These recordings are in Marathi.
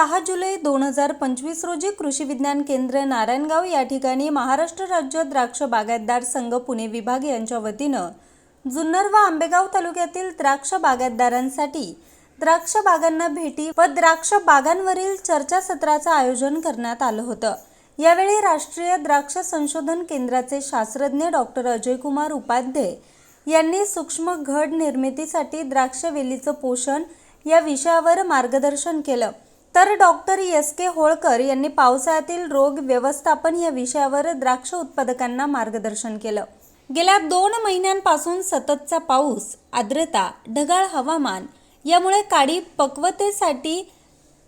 दहा जुलै दोन हजार पंचवीस रोजी कृषी विज्ञान केंद्र नारायणगाव या ठिकाणी महाराष्ट्र राज्य द्राक्ष बागायतदार संघ पुणे विभाग यांच्या वतीनं जुन्नर व आंबेगाव तालुक्यातील द्राक्ष बागायतदारांसाठी द्राक्ष बागांना भेटी व द्राक्ष बागांवरील चर्चासत्राचं आयोजन करण्यात आलं होतं. यावेळी राष्ट्रीय द्राक्ष संशोधन केंद्राचे शास्त्रज्ञ डॉक्टर अजयकुमार उपाध्ये यांनी सूक्ष्म घड निर्मितीसाठी द्राक्ष वेलीचं पोषण या विषयावर मार्गदर्शन केलं. तर डॉक्टर एस के होळकर यांनी पावसाळ्यातील रोग व्यवस्थापन या विषयावर द्राक्ष उत्पादकांना मार्गदर्शन केलं. गेल्या दोन महिन्यांपासून सततचा पाऊस आर्द्रता ढगाळ हवामान यामुळे काडी पक्वतेसाठी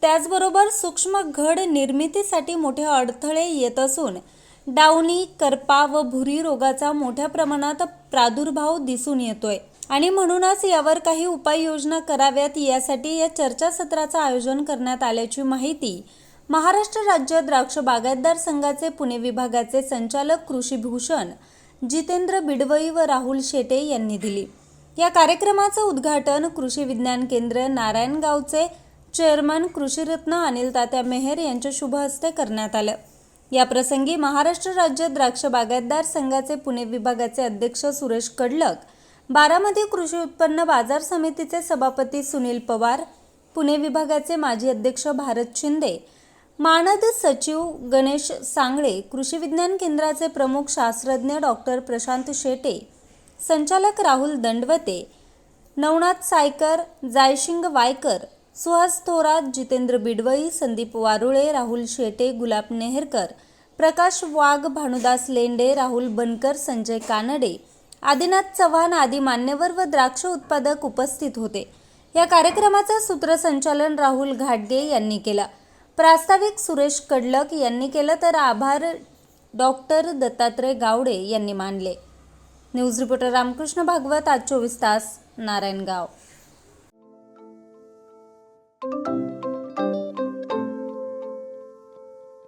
त्याचबरोबर सूक्ष्म घड निर्मितीसाठी मोठे अडथळे येत असून डावणी करपा व भुरी रोगाचा मोठ्या प्रमाणात प्रादुर्भाव दिसून येतोय. आणि म्हणूनच यावर काही उपाययोजना कराव्यात यासाठी या चर्चासत्राचं आयोजन करण्यात आल्याची माहिती महाराष्ट्र राज्य द्राक्ष बागायतदार संघाचे पुणे विभागाचे संचालक कृषीभूषण जितेंद्र बिडवई व राहुल शेटे यांनी दिली. या कार्यक्रमाचं उद्घाटन कृषी विज्ञान केंद्र नारायणगावचे चेअरमन कृषीरत्न अनिल तात्या मेहर यांच्या शुभ हस्ते करण्यात आलं. या प्रसंगी महाराष्ट्र राज्य द्राक्ष बागायतदार संघाचे पुणे विभागाचे अध्यक्ष सुरेश कडलक बारामती कृषी उत्पन्न बाजार समितीचे सभापती सुनील पवार पुणे विभागाचे माजी अध्यक्ष भारत शिंदे मानद सचिव गणेश सांगळे कृषी विज्ञान केंद्राचे प्रमुख शास्त्रज्ञ डॉक्टर प्रशांत शेटे संचालक राहुल दंडवते नवनाथ सायकर जायशिंग वायकर सुहास थोरात जितेंद्र बिडवई संदीप वारुळे राहुल शेटे गुलाब नेहरकर प्रकाश वाघ भानुदास लेंडे राहुल बनकर संजय कानडे आदिनाथ चव्हाण आदी मान्यवर व द्राक्ष उत्पादक उपस्थित होते. या कार्यक्रमाचं सूत्रसंचालन राहुल घाटगे यांनी केलं. प्रास्ताविक सुरेश कडलक यांनी केलं तर आभार डॉक्टर दत्तात्रय गावडे यांनी मानले. न्यूज रिपोर्टर रामकृष्ण भागवत आज चोवीस तास नारायणगाव.